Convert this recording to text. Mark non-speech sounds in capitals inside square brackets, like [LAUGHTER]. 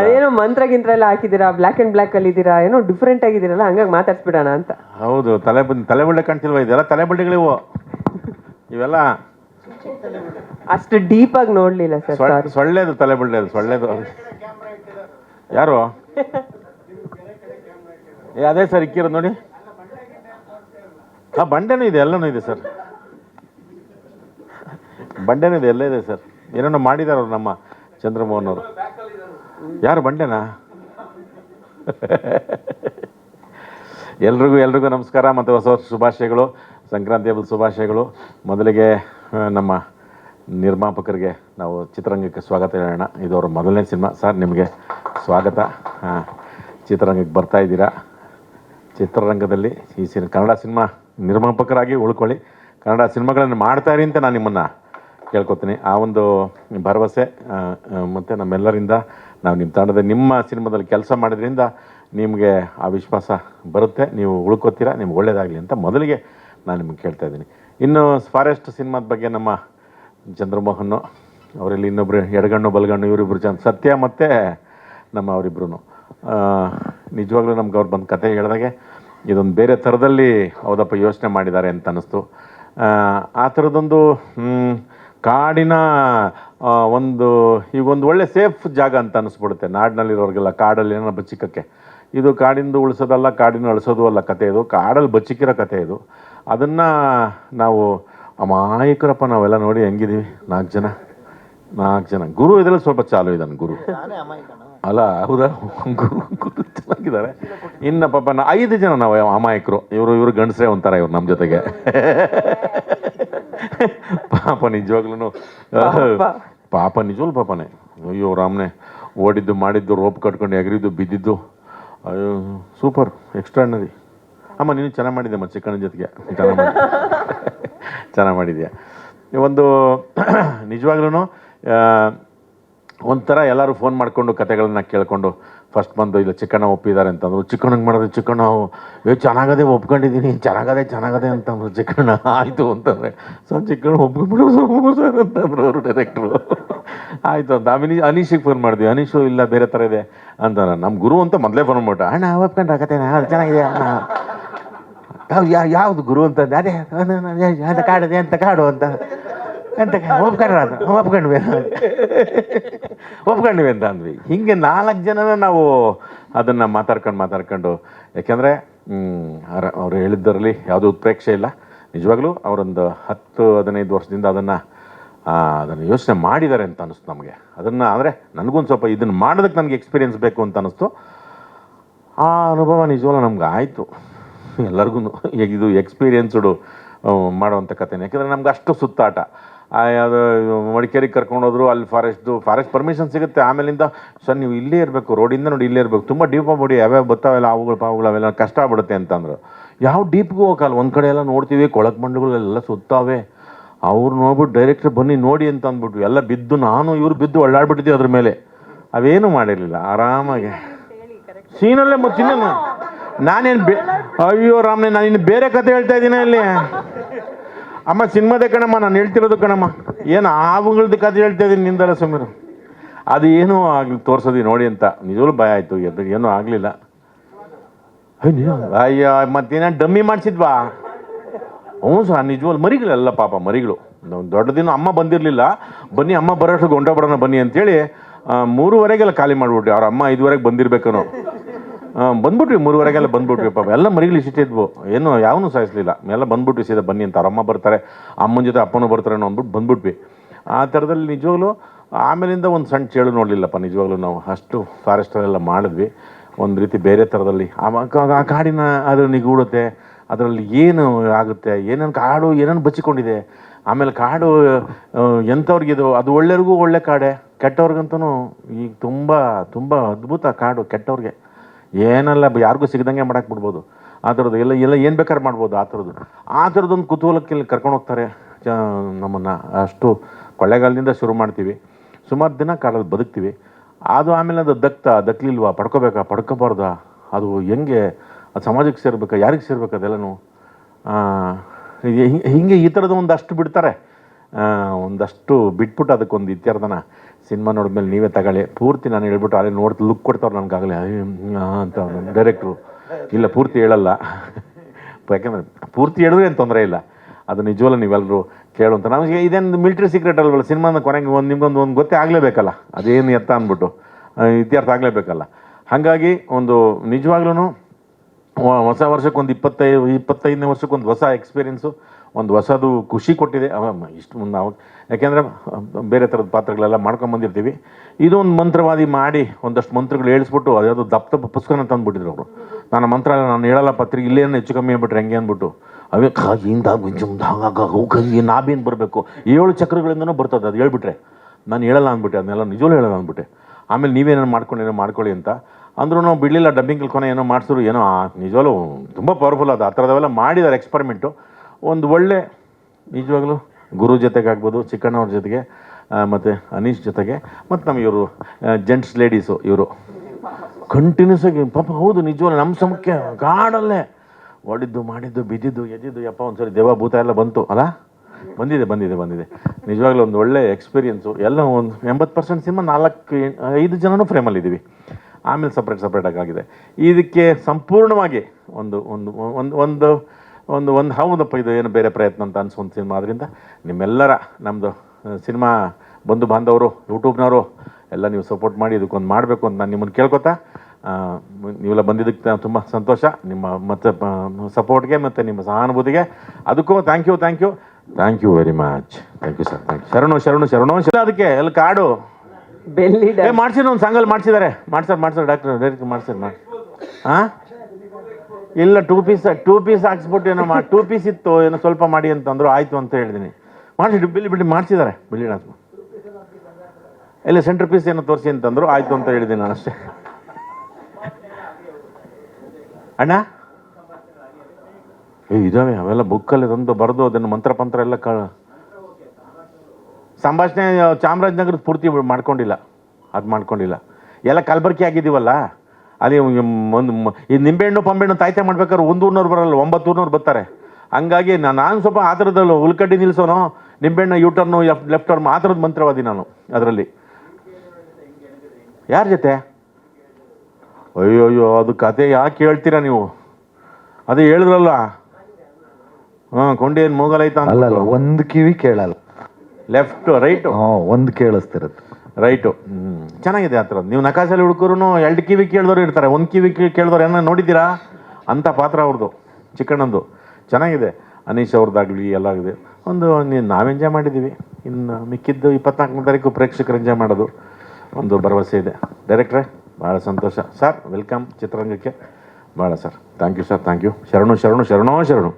ಅದೇನೋ ಮಂತ್ರ ಗಿಂತ್ರ ಎಲ್ಲ ಹಾಕಿದ್ದೀರಾ? ಬ್ಲ್ಯಾಕ್ ಅಂಡ್ ಬ್ಲಾಕ್ ಅಲ್ಲಿ ಇದ್ದೀರಾ? ಏನೋ ಡಿಫ್ರೆಂಟ್ ಆಗಿದ್ದೀರಲ್ಲ ಹಂಗಾಗಿ ಮಾತಾಡ್ಸ್ಬಿಡೋಣ ಅಂತ. ಹೌದು ತಲೆ ಬಂದು ತಲೆ ಬಂಡೆ ಕಾಣ್ತಿಲ್ವ ಇದೆಲ್ಲ? ತಲೆ ಬಳ್ಳಿಗಳಿವು ಇವೆಲ್ಲ. ಅಷ್ಟು ಡೀಪ್ ಆಗಿ ನೋಡ್ಲಿಲ್ಲ ಸರ್ ಸೊಳ್ಳೆ ಸೊಳ್ಳೆದು ತಲೆ ಅದು ಸೊಳ್ಳೆದು. ಯಾರು? ಏ ಅದೇ ಸರ್ ಇಕ್ಕಿರೋದು ನೋಡಿ. ಆ ಬಂಡೆನೂ ಇದೆ ಎಲ್ಲನೂ ಇದೆ ಸರ್. ಬಂಡೆನೂ ಇದೆ ಎಲ್ಲ ಇದೆ ಸರ್. ಏನೇನೋ ಮಾಡಿದ್ದಾರೆ ಅವ್ರು ನಮ್ಮ ಚಂದ್ರಮೋಹನ್ ಅವರು. ಯಾರು ಬಂಡೆನಾ? ಎಲ್ರಿಗೂ ಎಲ್ರಿಗೂ ನಮಸ್ಕಾರ. ಮತ್ತು ಹೊಸ ವರ್ಷ ಶುಭಾಶಯಗಳು, ಸಂಕ್ರಾಂತಿ ಹಬ್ಬದ ಶುಭಾಶಯಗಳು. ಮೊದಲಿಗೆ ನಮ್ಮ ನಿರ್ಮಾಪಕರಿಗೆ ನಾವು ಚಿತ್ರರಂಗಕ್ಕೆ ಸ್ವಾಗತ ಹೇಳೋಣ. ಇದು ಅವರ ಮೊದಲನೇ ಸಿನಿಮಾ. ಸರ್, ನಿಮಗೆ ಸ್ವಾಗತ. ಚಿತ್ರರಂಗಕ್ಕೆ ಬರ್ತಾ ಇದ್ದೀರಾ? ಚಿತ್ರರಂಗದಲ್ಲಿ ಈ ಸಿನ್, ಕನ್ನಡ ಸಿನಿಮಾ ನಿರ್ಮಾಪಕರಾಗಿ ಉಳ್ಕೊಳ್ಳಿ. ಕನ್ನಡ ಸಿನಿಮಾಗಳನ್ನು ಮಾಡ್ತಾಯಿರಿ ಅಂತ ನಾನು ನಿಮ್ಮನ್ನು ಕೇಳ್ಕೊತೀನಿ. ಆ ಒಂದು ಭರವಸೆ ಮತ್ತು ನಮ್ಮೆಲ್ಲರಿಂದ ನಾವು ನಿಮ್ಮ ತಂಡದ ನಿಮ್ಮ ಸಿನಿಮಾದಲ್ಲಿ ಕೆಲಸ ಮಾಡಿದ್ರಿಂದ ನಿಮಗೆ ಆ ವಿಶ್ವಾಸ ಬರುತ್ತೆ ನೀವು ಉಳ್ಕೋತೀರಾ ನಿಮ್ಗೆ ಒಳ್ಳೆಯದಾಗಲಿ ಅಂತ ಮೊದಲಿಗೆ ನಾನು ನಿಮಗೆ ಕೇಳ್ತಾ ಇದ್ದೀನಿ. ಇನ್ನು ಫಾರೆಸ್ಟ್ ಸಿನಿಮಾದ ಬಗ್ಗೆ ನಮ್ಮ ಚಂದ್ರಮೋಹನ್ ಅವರಲ್ಲಿ ಇನ್ನೊಬ್ಬರು ಎಡಗಣ್ಣು ಬಲಗಣ್ಣು ಇವರಿಬ್ಬರು ಜನ ಸತ್ಯ ಮತ್ತು ನಮ್ಮ ಅವರಿಬ್ರು ನಿಜವಾಗ್ಲೂ ನಮ್ಗೆ ಅವ್ರು ಬಂದು ಕತೆ ಹೇಳಿದಾಗೆ ಇದೊಂದು ಬೇರೆ ಥರದಲ್ಲಿ ಹೌದಪ್ಪ ಯೋಚನೆ ಮಾಡಿದ್ದಾರೆ ಅಂತ ಅನ್ನಿಸ್ತು. ಆ, ಥರದೊಂದು ಕಾಡಿನ ಒಂದು ಈಗ ಒಂದು ಒಳ್ಳೆ ಸೇಫ್ ಜಾಗ ಅಂತ ಅನಿಸ್ಬಿಡುತ್ತೆ. ನಾಡಿನಲ್ಲಿರೋರಿಗೆಲ್ಲ ಕಾಡಲ್ಲಿ ಏನೋ ಬಚ್ಚಿಕಕ್ಕೆ. ಇದು ಕಾಡಿಂದು ಉಳಿಸೋದಲ್ಲ ಕಾಡಿನ ಅಳಿಸೋದು ಅಲ್ಲ ಕತೆ ಇದು. ಕಾಡಲ್ಲಿ ಬಚ್ಚಿಕ್ಕಿರೋ ಕತೆ ಇದು. ಅದನ್ನು ನಾವು ಅಮಾಯಕರಪ್ಪ ನಾವೆಲ್ಲ ನೋಡಿ ಹೆಂಗಿದೀವಿ. ನಾಲ್ಕು ಜನ. ನಾಲ್ಕು ಜನ. ಗುರು ಇದರಲ್ಲಿ ಸ್ವಲ್ಪ ಚಾಲು ಇದ್ದಾನೆ ಗುರು. ಅಲ್ಲ ಹೌದಾ? ಗುರು ಗುರು ಚೆನ್ನಾಗಿದ್ದಾರೆ. ಇನ್ನು ಪಾಪ ನಾ ಐದು ಜನ ನಾವು ಅಮಾಯಕರು. ಇವರು ಇವರು ಗಂಡಸ್ರೆ ಒಂಥರ ಇವ್ರು ನಮ್ಮ ಜೊತೆಗೆ. ಪಾಪ ನಿಜವಾಗ್ಲೂ ಪಾಪ. ನಿಜವಲ್ಲ ಪಾಪನೇ. ಅಯ್ಯೋ ರಾಮ್ನೆ ಓಡಿದ್ದು ಮಾಡಿದ್ದು ರೋಪ್ ಕಟ್ಕೊಂಡು ಎಗರಿದ್ದು ಬಿದ್ದಿದ್ದು. ಅಯ್ಯೋ ಸೂಪರ್ ಎಕ್ಸ್ಟ್ರಾರ್ನರಿ. ಅಮ್ಮ ನೀನು ಚೆನ್ನಾಗಿ ಮಾಡಿದ್ದೆ ಮತ್ತೆ ಚಿಕ್ಕನ ಜೊತೆಗೆ? ಚೆನ್ನಾಗಿ ಮಾಡಿ ಚೆನ್ನಾಗಿ ಮಾಡಿದ್ಯಾ? ಒಂದು [CLEARS THROAT] ನಿಜವಾಗ್ಲೂ ಒಂಥರ ಎಲ್ಲರೂ ಫೋನ್ ಮಾಡಿಕೊಂಡು ಕತೆಗಳನ್ನ ಕೇಳ್ಕೊಂಡು ಫಸ್ಟ್ ಬಂದು ಇಲ್ಲ ಚಿಕ್ಕಣ್ಣ ಒಪ್ಪಿದ್ದಾರೆ ಅಂತಂದ್ರು ಚಿಕ್ಕಣ್ಣಂಗೆ ಮಾಡಿದ್ರೆ ಚಿಕ್ಕಣ್ಣ? ಏ ಚೆನ್ನಾಗದೆ ಒಪ್ಕೊಂಡಿದ್ದೀನಿ, ಚೆನ್ನಾಗದೆ ಚೆನ್ನಾಗದೆ ಅಂತಂದ್ರು ಚಿಕ್ಕಣ್ಣ. ಆಯಿತು ಅಂತಂದರೆ ಸೊ ಚಿಕ್ಕಣ್ಣ ಒಪ್ಕೊಂಡು ಸರ್ ಅಂತಂದ್ರು ಅವರು ಡೈರೆಕ್ಟ್ರು ಆಯಿತು ಅಂತ. ಆಮೇಲೆ ಅನೀಶಿಗೆ ಫೋನ್ ಮಾಡಿದ್ವಿ. ಅನೀಶು, ಇಲ್ಲ, ಬೇರೆ ಥರ ಇದೆ ಅಂತಾರೆ ನಮ್ಮ ಗುರು ಅಂತ ಮೊದಲೇ ಫೋನ್ ಮಾಡ್ಬಿಟ್ಟು ಅಣ್ಣ ಒಪ್ಕೊಂಡು ಆಗತ್ತೆ ಅದು ಚೆನ್ನಾಗಿದೆ, ಅಣ್ಣ. ಯಾವ ಯಾವುದು ಗುರು ಅಂತ? ಅದೇ, ಕಾಡಿದೆ ಅಂತ, ಕಾಡು ಅಂತ. ಅಂತ ಒಪ್ಕೊಂಡ್ರ ಒಪ್ಕೊಂಡ್ವಿ ಒಪ್ಕೊಂಡ್ವಿ ಅಂತ ಅಂದ್ವಿ. ಹಿಂಗೆ ನಾಲ್ಕು ಜನನ ನಾವು ಅದನ್ನು ಮಾತಾಡ್ಕೊಂಡು ಮಾತಾಡ್ಕೊಂಡು, ಯಾಕೆಂದರೆ ಅವ್ರು ಹೇಳಿದ್ದರಲ್ಲಿ ಯಾವುದೂ ಉತ್ಪ್ರೇಕ್ಷೆ ಇಲ್ಲ. ನಿಜವಾಗ್ಲೂ ಅವರೊಂದು ಹತ್ತು, ಹದಿನೈದು ವರ್ಷದಿಂದ ಅದನ್ನು ಅದನ್ನು ಯೋಚನೆ ಮಾಡಿದ್ದಾರೆ ಅಂತ ಅನಿಸ್ತು ನಮಗೆ. ಅದನ್ನು ಅಂದರೆ ನನಗೊಂದು ಸ್ವಲ್ಪ ಇದನ್ನು ಮಾಡೋದಕ್ಕೆ ನನಗೆ ಎಕ್ಸ್ಪೀರಿಯನ್ಸ್ ಬೇಕು ಅಂತ ಅನ್ನಿಸ್ತು ಆ ಅನುಭವ ನಿಜವಲ್ಲ ನಮ್ಗೆ ಆಯಿತು. ಎಲ್ಲರಿಗೂ ಇದು ಎಕ್ಸ್ಪೀರಿಯನ್ಸ್ಡು ಮಾಡುವಂಥ ಕಥೆನೇ. ಯಾಕೆಂದರೆ ನಮ್ಗೆ ಅಷ್ಟು ಸುತ್ತಾಟ. ಮಡಿಕೇರಿ ಮಡಿಕೇರಿಗೆ ಕರ್ಕೊಂಡೋದ್ರು ಅಲ್ಲಿ ಫಾರೆಸ್ಟ್ದು ಫಾರೆಸ್ಟ್ ಪರ್ಮಿಷನ್ ಸಿಗುತ್ತೆ. ಆಮೇಲಿಂದ, ಸರ್, ನೀವು ಇಲ್ಲೇ ಇರಬೇಕು ರೋಡಿಂದ ನೋಡಿ ಇಲ್ಲೇ ಇರಬೇಕು. ತುಂಬ ಡೀಪ್ ಮಾಡಿ ಯಾವ್ಯಾವ ಬರ್ತಾವೆಲ್ಲ ಅವುಗಳು ಪಾವುಗಳು, ಅವೆಲ್ಲ ಕಷ್ಟ ಆಗ್ಬಿಡುತ್ತೆ ಅಂತಂದ್ರು. ಯಾವ ಡೀಪ್ಗೂ ಹೋಗಲ್ಲ ಒಂದು ಕಡೆ ಎಲ್ಲ ನೋಡ್ತೀವಿ, ಕೊಳಕ್ ಬಂಡೆಗಳೆಲ್ಲ ಸುತ್ತಾವೆ. ಅವ್ರು ನೋಡ್ಬಿಟ್ಟು ಡೈರೆಕ್ಟ್ ಬನ್ನಿ, ನೋಡಿ ಅಂತ ಅಂದ್ಬಿಟ್ವಿ. ಎಲ್ಲ ಬಿದ್ದು, ನಾನು, ಇವರು ಬಿದ್ದು ಒಳ್ಳಾಡ್ಬಿಟ್ಟಿದ್ದೆ ಅದ್ರ ಮೇಲೆ. ಅವೇನು ಮಾಡಿರಲಿಲ್ಲ. ಆರಾಮಾಗಿ. ಸೀನಲ್ಲೇ ಮತ್ತೆ ನಾನೇನು ಬೇ ಅಯ್ಯೋ ರಾಮನೇ ನಾನು ಇನ್ನು ಬೇರೆ ಕತೆ ಹೇಳ್ತಾ ಇದ್ದೀನಿ ಅಲ್ಲಿ ಅಮ್ಮ, ಸಿನಿಮಾದೇ ಕಣಮ್ಮ, ನಾನು ಹೇಳ್ತಿರೋದು ಕಣಮ್ಮ. ಏನು ಆವುಗಳದ್ದು ಕತೆ ಹೇಳ್ತಾ ಇದ್ದೀನಿ ನಿಂದಲ್ಲ ಸಮೀರು? ಅದು ಏನೂ ಆಗ್ಲಿ, ತೋರ್ಸೋದಿ ನೋಡಿ ಅಂತ. ನಿಜವೂ ಭಯ ಆಯಿತು, ಎದ್ದು ಏನೂ ಆಗಲಿಲ್ಲ. ಅಯ್ಯ ಮತ್ತೇನ ಡಮ್ಮಿ ಮಾಡಿಸಿದ್ವಾ? ಹ್ಞೂ ಸರ್ ನಿಜವಲ್ ಮರಿಗಳೆಲ್ಲ ಪಾಪ, ಮರಿಗಳು. ನಾವು ದೊಡ್ಡ ದಿನ ಅಮ್ಮ ಬಂದಿರಲಿಲ್ಲ. ಬನ್ನಿ, ಅಮ್ಮ ಬರೋಷ್ಟು ಗೊಂಡ ಬರೋಣ ಬನ್ನಿ ಅಂತೇಳಿ ಮೂರುವರೆಗೆಲ್ಲ ಖಾಲಿ ಮಾಡಿಬಿಟ್ಟು ಅವ್ರ ಅಮ್ಮ ಐದುವರೆಗೆ ಬಂದಿರಬೇಕನೋ ಬಂದ್ಬಿಟ್ವಿ, ಮೂರುವರೆಗೆಲ್ಲ ಬಂದ್ಬಿಟ್ವಿ ಪಾಪ. ಎಲ್ಲ ಮರಿಗಳು ಇಷ್ಟಿದ್ವು ಏನು, ಯಾವನು ಸಾಯಿಸ್ಲಿಲ್ಲ. ಎಲ್ಲ ಬಂದ್ಬಿಟ್ವಿ, ಸೀದಾ ಬನ್ನಿ ಅಂತ. ಅಮ್ಮ ಬರ್ತಾರೆ, ಅಮ್ಮನ ಜೊತೆ ಅಪ್ಪನೂ ಬರ್ತಾರೆ ಅನ್ನೋ ಅಂದ್ಬಿಟ್ಟು ಬಂದ್ಬಿಟ್ವಿ. ಆ ಥರದಲ್ಲಿ ನಿಜವಾಗ್ಲೂ, ಆಮೇಲಿಂದ ಒಂದು ಸಣ್ಣ ಚೇಳು ನೋಡಲಿಲ್ಲಪ್ಪ, ನಿಜವಾಗ್ಲೂ ನಾವು. ಅಷ್ಟು ಫಾರೆಸ್ಟಲ್ಲೆಲ್ಲ ಮಾಡಿದ್ವಿ. ಒಂದು ರೀತಿ ಬೇರೆ ಥರದಲ್ಲಿ. ಆ ಕಾಡಿನ ಅದು ನಿಗೂಡುತ್ತೆ. ಅದರಲ್ಲಿ ಏನು ಆಗುತ್ತೆ? ಏನೇನು ಕಾಡು ಏನೇನು ಬಚ್ಚಿಕೊಂಡಿದೆ? ಆಮೇಲೆ ಕಾಡು ಎಂಥವ್ರಿಗಿದು ಅದು ಒಳ್ಳೆಯವ್ರಿಗೂ ಒಳ್ಳೆ ಕಾಡೆ. ಕೆಟ್ಟವ್ರಿಗಂತೂ ಈಗ ತುಂಬ ತುಂಬ ಅದ್ಭುತ ಕಾಡು ಕೆಟ್ಟವ್ರಿಗೆ. ಏನೆಲ್ಲ ಯಾರಿಗೂ ಸಿಗ್ದಂಗೆ ಮಾಡಕ್ಕೆ ಬಿಡ್ಬೋದು. ಆ ಥರದ್ದು. ಎಲ್ಲ ಎಲ್ಲ ಏನು ಬೇಕಾದ್ರೆ ಮಾಡ್ಬೋದು ಆ ಥರದ್ದು. ಆ ಥರದ್ದೊಂದು ಕುತೂಹಲಕ್ಕೆ ಇಲ್ಲಿ ಕರ್ಕೊಂಡು ಹೋಗ್ತಾರೆ ಚ ನಮ್ಮನ್ನು. ಅಷ್ಟು ಕೊಳ್ಳೆಗಾಲದಿಂದ ಶುರು ಮಾಡ್ತೀವಿ. ಸುಮಾರು ದಿನ ಕಾಲದಲ್ಲಿ ಬದುಕ್ತೀವಿ. ಅದು ಆಮೇಲೆ ಅದು ದಕ್ತ, ದಕ್ಲಿಲ್ವಾ? ಪಡ್ಕೋಬೇಕಾ? ಪಡ್ಕೋಬಾರ್ದಾ? ಅದು ಹೆಂಗೆ? ಅದು ಸಮಾಜಕ್ಕೆ ಸೇರ್ಬೇಕಾ? ಯಾರಿಗೆ ಸೇರ್ಬೇಕು ಅದೆಲ್ಲನೂ? ಹಿಂಗೆ ಈ ಥರದ ಒಂದಷ್ಟು ಬಿಡ್ತಾರೆ. ಒಂದಷ್ಟು ಬಿಟ್ಬಿಟ್ಟು ಅದಕ್ಕೊಂದು ಇತ್ಯರ್ಥನ ಸಿನಿಮಾ ನೋಡಿದ್ಮೇಲೆ ನೀವೇ ತಗೊಳ್ಳಿ. ಪೂರ್ತಿ ನಾನು ಹೇಳ್ಬಿಟ್ಟು ಅಲ್ಲೇ ನೋಡಿ ಲುಕ್ ಕೊಡ್ತಾವ್ರು ನನಗಾಗಲೇ. ಅಂತ ಡೈರೆಕ್ಟ್ರು ಇಲ್ಲ, ಪೂರ್ತಿ ಹೇಳಲ್ಲ. [LAUGHS] ಯಾಕಂದ್ರೆ ಪೂರ್ತಿ ಹೇಳಿದ್ರೆ ಏನು ತೊಂದರೆ ಇಲ್ಲ. ಅದು ನಿಜವಲ್ಲ ನೀವೆಲ್ಲರೂ ಕೇಳುವಂತ ನಮಗೆ ಇದೇನು ಮಿಲ್ಟ್ರಿ ಸೀಕ್ರೆಟ್ ಅಲ್ವಲ್ಲ ಸಿನಿಮಾನ ಕೊನೆಗೆ ಒಂದು ನಿಮ್ಗೊಂದು ಒಂದು ಗೊತ್ತೇ ಆಗಲೇಬೇಕಲ್ಲ. ಅದೇನು ಎತ್ತ ಅಂದ್ಬಿಟ್ಟು. ಇತ್ಯಾರ್ಥ ಆಗಲೇಬೇಕಲ್ಲ. ಹಾಗಾಗಿ ಒಂದು ನಿಜವಾಗ್ಲೂ ಹೊಸ ವರ್ಷಕ್ಕೆ ಒಂದು ಇಪ್ಪತ್ತೈದು, ಇಪ್ಪತ್ತೈದನೇ ವರ್ಷಕ್ಕೆ ಒಂದು ಹೊಸ ಎಕ್ಸ್ಪೀರಿಯೆನ್ಸು ಒಂದು ಹೊಸದು ಖುಷಿ ಕೊಟ್ಟಿದೆ. ಇಷ್ಟು ಮುಂದೆ ನಾವು ಯಾಕೆಂದರೆ ಬೇರೆ ಥರದ ಪಾತ್ರಗಳೆಲ್ಲ ಮಾಡ್ಕೊಂಬಂದಿರ್ತೀವಿ ಇದೊಂದು ಮಂತ್ರವಾದಿ ಮಾಡಿ ಒಂದಷ್ಟು ಮಂತ್ರಗಳು ಹೇಳಿಸ್ಬಿಟ್ಟು ಅದ್ಯಾವುದು ದಪ್ಪ ಪುಸ್ತಕನ ತಂದುಬಿಟ್ಟಿದ್ರು ಅವರು. ನಾನು ಮಂತ್ರ ನಾನು ಹೇಳಲ್ಲ, ಪತ್ರಿಕೆ ಇಲ್ಲೇನು ಹೆಚ್ಚು ಕಮ್ಮಿ ಆಗ್ಬಿಟ್ರೆ ಹೆಂಗೆ ಅಂದ್ಬಿಟ್ಟು, ಅವೇ ಕಾಗಿಂದ ನಾಬೇನು ಬರಬೇಕು? ಏಳು ಚಕ್ರಗಳಿಂದನೂ ಬರ್ತದೆ, ಅದು ಹೇಳ್ಬಿಟ್ರೆ. ನಾನು ಹೇಳಲ್ಲ ಅಂದ್ಬಿಟ್ಟೆ, ಅದನ್ನೆಲ್ಲ ನಿಜವೂ ಹೇಳಲ್ಲ ಅಂದ್ಬಿಟ್ಟೆ. ಆಮೇಲೆ ನೀವೇನೋ ಮಾಡ್ಕೊಂಡೇನೋ ಮಾಡ್ಕೊಳ್ಳಿ ಅಂತ. ಅಂದ್ರೂ ನಾವು ಬಿಡಲಿಲ್ಲ ಡಬ್ಬಿಂಗ್ ಕೊನೆ ಏನೋ ಮಾಡಿಸಿದ್ರು, ಏನೋ ನಿಜವಾಗ್ಲೂ ತುಂಬ ಪವರ್ಫುಲ್ ಅದು. ಆ ಥರದವೆಲ್ಲ ಮಾಡಿದ್ದಾರೆ ಎಕ್ಸ್ಪರಿಮೆಂಟು ಒಂದು ಒಳ್ಳೆ, ನಿಜವಾಗ್ಲೂ ಗುರು ಜೊತೆಗಾಗ್ಬೋದು ಚಿಕ್ಕಣ್ಣವ್ರ ಜೊತೆಗೆ ಮತ್ತು ಅನೀಶ್ ಜೊತೆಗೆ, ಮತ್ತು ನಮ್ಮ ಇವರು ಜೆಂಟ್ಸ್ ಲೇಡೀಸು ಇವರು. ಕಂಟಿನ್ಯೂಸ್ ಆಗಿ, ಪಾಪ ಹೌದು, ನಿಜವಾಗ್ಲೂ ನಮ್ಮ ಸಮಕ್ಕೆ ಕಾಡಲ್ಲೇ ಹೊಡಿದ್ದು ಮಾಡಿದ್ದು, ಬಿದ್ದಿದ್ದು, ಎದ್ದಿದ್ದು, ಯಪ್ಪ ಒಂದ್ಸರಿ ದೇವ ಭೂತ ಎಲ್ಲ ಬಂತು, ಅಲ್ಲ? ಬಂದಿದೆ ಬಂದಿದೆ ಬಂದಿದೆ. ನಿಜವಾಗ್ಲೂ ಒಂದು ಒಳ್ಳೆ ಎಕ್ಸ್ಪೀರಿಯನ್ಸು ಎಲ್ಲ ಒಂದು ಎಂಬತ್ತು ಪರ್ಸೆಂಟ್ ಸಿನಿಮಾ ನಾಲ್ಕು ಐದು ಜನನೂ ಫ್ರೇಮಲ್ಲಿದ್ದೀವಿ ಆಮೇಲೆ ಸಪ್ರೇಟ್ ಸಪ್ರೇಟಾಗಿ ಆಗಿದೆ ಇದಕ್ಕೆ ಸಂಪೂರ್ಣವಾಗಿ ಒಂದು ಒಂದು ಒಂದು ಒಂದು ಒಂದು ಒಂದು, ಹೌದಪ್ಪ, ಇದು ಏನು ಬೇರೆ ಪ್ರಯತ್ನ ಅಂತ ಅನ್ಸೋ ಒಂದು ಸಿನಿಮಾ ಅದರಿಂದ ನಿಮ್ಮೆಲ್ಲರ ನಮ್ಮದು ಸಿನಿಮಾ ಬಂಧು ಬಾಂಧವರು, ಯೂಟ್ಯೂಬ್ನವರು ಎಲ್ಲ ನೀವು ಸಪೋರ್ಟ್ ಮಾಡಿ ಇದಕ್ಕೊಂದು ಮಾಡಬೇಕು ಅಂತ ನಾನು ನಿಮ್ಮನ್ನು ಕೇಳ್ಕೊತಾ ನೀವೆಲ್ಲ ಬಂದಿದ್ದಕ್ಕೆ ತುಂಬ ಸಂತೋಷ. ನಿಮ್ಮ ಮತ್ತು ಸಪೋರ್ಟ್ಗೆ ಮತ್ತು ನಿಮ್ಮ ಸಹಾನುಭೂತಿಗೆ ಅದಕ್ಕೂ thank you thank you thank you very much thank you sir thank you ಶರಣು ಶರಣು ಶರಣು. ಅದಕ್ಕೆ ಎಲ್ಲ ಕಾಡು. ಬೆಲ್ಲಿ ಏ ಮಾಡ್ಸಿನ ಒಂದು ಸಂಗಲ್ ಮಾಡ್ಸಿದ್ದಾರೆ ಮಾಡ್ಸರ್ ಮಾಡ್ಸರ್ ಡಾಕ್ಟರ್ ಡೈರೆಕ್ಟ್ ಮಾಡ್ಸರ್ ಮಾಡಿ ಹಾಂ ಇಲ್ಲ ಟೂ ಪೀಸ್ ಟೂ ಪೀಸ್ ಹಾಕ್ಸ್ಬಿಟ್ಟು ಏನೋ ಮಾ ಟೂ ಪೀಸ್ ಇತ್ತು ಏನೋ ಸ್ವಲ್ಪ ಮಾಡಿ ಅಂತಂದ್ರು ಆಯಿತು ಅಂತ ಹೇಳಿದ್ದೀನಿ ಮಾಡಿಸಿ ಬಿಲ್ಲಿ ಬಿಡಿ ಮಾಡಿಸಿದ್ದಾರೆ ಬಿಲ್ಲಿ ಡಾಕ್ಟರ್ ಇಲ್ಲ ಸೆಂಟ್ರ್ ಪೀಸ್ ಏನೋ ತೋರಿಸಿ ಅಂತಂದ್ರು ಆಯಿತು ಅಂತ ಹೇಳಿದ್ದೀನಿ ನಾನು ಅಷ್ಟೇ. ಅಣ್ಣ? ಏ ಇದಾವೆ ಅವೆಲ್ಲ ಬುಕ್ಕಲ್ಲಿ ತಂದು ಬರೆದು ಅದನ್ನು ಮಂತ್ರ ಪಂತ್ರ ಎಲ್ಲ ಕ ಸಂಭಾಷಣೆ ಚಾಮರಾಜನಗರದ ಪೂರ್ತಿ ಮಾಡ್ಕೊಂಡಿಲ್ಲ. ಅದು ಮಾಡ್ಕೊಂಡಿಲ್ಲ. ಎಲ್ಲ ಕಲಬರ್ಕಿ ಆಗಿದ್ದೀವಲ್ಲ ಅಲ್ಲಿ ಒಂದು ಈ ನಿಂಬೆಹಣ್ಣು, ಪಂಬೆಹಣ್ಣು ತಾಯ್ತೆ ಮಾಡ್ಬೇಕಾದ್ರೆ ಒಂದು ಊರ್ನವ್ರು ಬರಲ್ಲ ಒಂಬತ್ತು ಊರ್ನವ್ರು ಬರ್ತಾರೆ. ಹಂಗಾಗಿ ನಾನು ಸ್ವಲ್ಪ ಆ ಥರದಲ್ಲಿ ಉಳ್ಕಡ್ಡಿ ನಿಲ್ಸೋನು, ನಿಂಬೆಹಣ್ಣು ಎಫ್ ಲೆಫ್ಟ್ ಟರ್ನ್ ಆ ಥರದ ಮಂತ್ರವಾದಿ ನಾನು ಅದರಲ್ಲಿ. ಯಾರ ಜೊತೆ? ಅಯ್ಯೋ ಅದು ಕತೆ ಯಾಕೆ ಹೇಳ್ತೀರಾ ನೀವು? ಅದೇ ಹೇಳಿದ್ರಲ್ಲ. ಹಾಂ ಕೊಂಡೇನು ಮೂಗಲೈತ ಅಲ್ಲ ಒಂದು ಕಿವಿ ಕೇಳಲ್ಲ. ಲೆಫ್ಟ್ ರೈಟು ಹಾಂ ಒಂದು ಕೇಳಿಸ್ತಿರುತ್ತೆ. ರೈಟು ಚೆನ್ನಾಗಿದೆ ಆ ಥರದ್ದು. ನೀವು ನಕಾಸಲ್ಲಿ ಹುಡುಕರು ಎರಡು ಕಿವಿ ಕೇಳಿದವರು ಇರ್ತಾರೆ. ಒಂದು ಕಿವಿ ಕೇಳಿದವರು ಕೇಳಿದವ್ರು ಏನೋ ನೋಡಿದ್ದೀರಾ? ಅಂಥ ಪಾತ್ರ ಅವ್ರದ್ದು ಚಿಕ್ಕಣ್ಣಂದು. ಚೆನ್ನಾಗಿದೆ. ಅನೀಶ್ ಅವ್ರದ್ದಾಗಲಿ ಎಲ್ಲ ಆಗಿದೆ. ಒಂದು ನೀನು ನಾವು ಎಂಜಾಯ್ ಮಾಡಿದ್ದೀವಿ ಇನ್ನು ಮಿಕ್ಕಿದ್ದು ಇಪ್ಪತ್ನಾಲ್ಕನೇ ತಾರೀಕು ಪ್ರೇಕ್ಷಕರು ಎಂಜಾಯ್ ಮಾಡೋದು. ಒಂದು ಭರವಸೆ ಇದೆ. ಡೈರೆಕ್ಟ್ರೇ ಭಾಳ ಸಂತೋಷ. ಸರ್ ವೆಲ್ಕಮ್ ಚಿತ್ರರಂಗಕ್ಕೆ. ಭಾಳ sir thank you sir thank you ಶರಣು ಶರಣು ಶರಣೋ ಶರಣು.